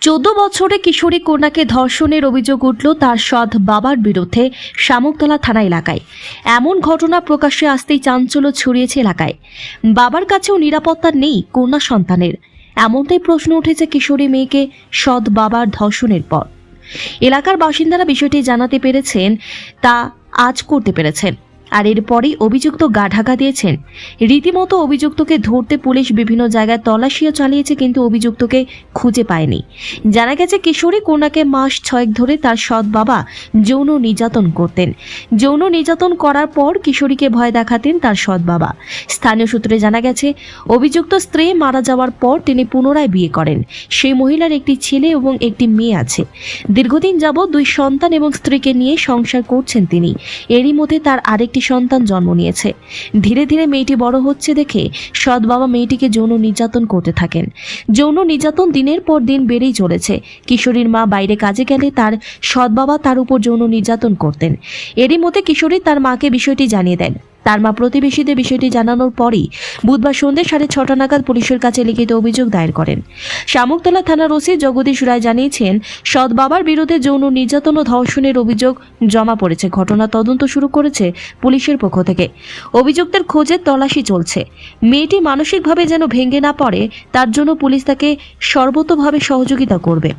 চোদ্দ বছরে কিশোরী কন্যাকে ধর্ষণের অভিযোগ উঠল তার সৎ বাবার বিরুদ্ধে শামুকতলা থানা এলাকায়। এমন ঘটনা প্রকাশ্যে আসতেই চাঞ্চল্য ছড়িয়েছে এলাকায়। বাবার কাছেও নিরাপত্তা নেই কন্যা সন্তানের। এমনটাই প্রশ্ন উঠেছে কিশোরী মেয়েকে সৎ বাবার ধর্ষণের পর। এলাকার বাসিন্দারা বিষয়টি জানাতে পেরেছেন, তা আজ করতে পেরেছেন। আর এরপরেই অভিযুক্ত গা ঢাকা দিয়েছেন। রীতিমতো অভিযুক্তকে ধরতে পুলিশ বিভিন্ন জায়গায় তল্লাশিও চালিয়েছে, কিন্তু অভিযুক্তকে খুঁজে পায়নি। জানা গেছে, কিশোরী কন্যাকে মাস ছয়েক ধরে তার সৎ বাবা যৌন নির্যাতন করতেন। যৌন নির্যাতন করার পর কিশোরীকে ভয় দেখাতেন তার সৎ বাবা। স্থানীয় সূত্রে জানা গেছে, অভিযুক্ত স্ত্রী মারা যাওয়ার পর তিনি পুনরায় বিয়ে করেন। সেই মহিলার একটি ছেলে এবং একটি মেয়ে আছে। দীর্ঘদিন যাবৎ দুই সন্তান এবং স্ত্রীকে নিয়ে সংসার করছেন তিনি। এরই মধ্যে তার আরেকটি সন্তান জন্ম নিয়েছে। ধীরে ধীরে মেয়েটি বড় হচ্ছে দেখে সৎ বাবা মেয়েটিকে যৌন নির্যাতন করতে থাকেন। যৌন নির্যাতন দিনের পর দিন বেড়েই চলেছে। কিশোরীর মা বাইরে কাজে গেলে তার সৎ বাবা তার উপর যৌন নির্যাতন করতেন। এরই মতে কিশোরী তার মাকে বিষয়টি জানিয়ে দেন। তার মা প্রতিবেশীদের বিষয়টি জানানোর পরই বুধবার সন্ধ্যে সাড়ে ছটা নাগাদ পুলিশের কাছে লিখিত অভিযোগ দায়ের করেন। শামুকতলা থানার ওসি জগদীশ রায় জানিয়েছেন, সৎ বাবার বিরুদ্ধে যৌন নির্যাতন ও ধর্ষণের অভিযোগ জমা পড়েছে। ঘটনা তদন্ত শুরু করেছে পুলিশের পক্ষ থেকে। অভিযুক্তের খোঁজে তল্লাশি চলছে। মেয়েটি মানসিকভাবে যেন ভেঙে না পড়ে, তার জন্য পুলিশ তাকে সর্বতোভাবে সহযোগিতা করবে।